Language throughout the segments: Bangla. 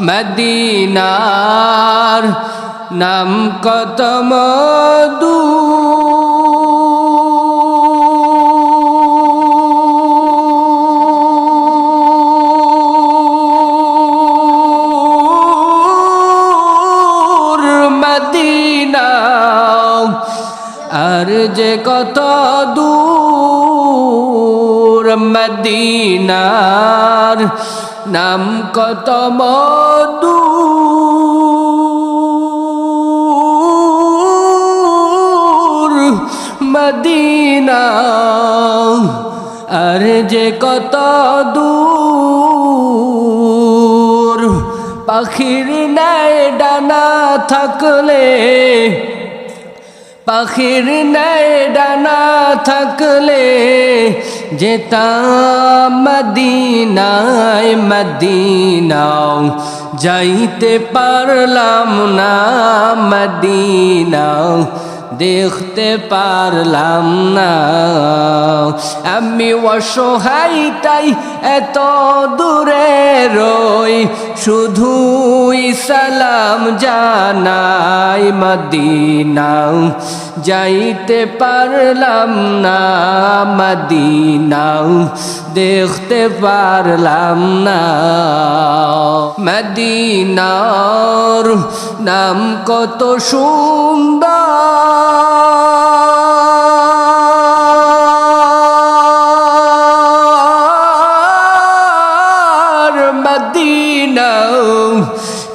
মদিনার নাম কত মধু। আর যে কত দূর। মদিনার নাম কত মধু। মদিনা আর যে কত দূর। পাখির নেয় ডানা থাকলে পাখির নেয় ডানা থাকলে যেতাম মদিনায়, মদিনাও। যাইতে পারলাম না মদিনাও, দেখতে পারলাম না। আমি অসহায় তাই এত দূরে রই শুধুই সালাম জানাই মদিনাও যাইতে পারলাম না মদিনাও দেখতে পারলাম না মদিনার নাম কত সুন্দর। মদিনাও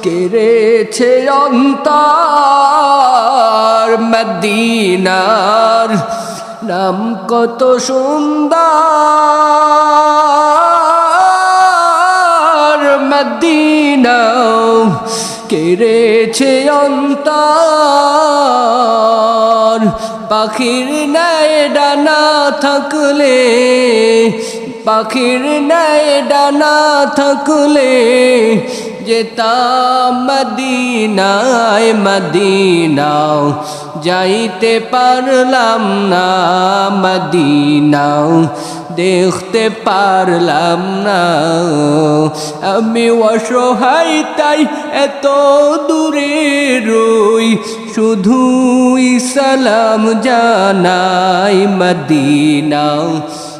কেড়েছে অন্তর মদিনার নাম কত সুন্দর মদিনাও কেড়েছে অন্তর পাখির নেয় ডানা থাকলে পাখির নেয় ডানা থাকলে যেতাম মদিনায় মদিনাও, যাইতে পারলাম না মদিনাও, দেখতে পারলাম না। আমি অসহায়, তাই এত দূরে রই, শুধুই সালাম জানাই মদিনাও।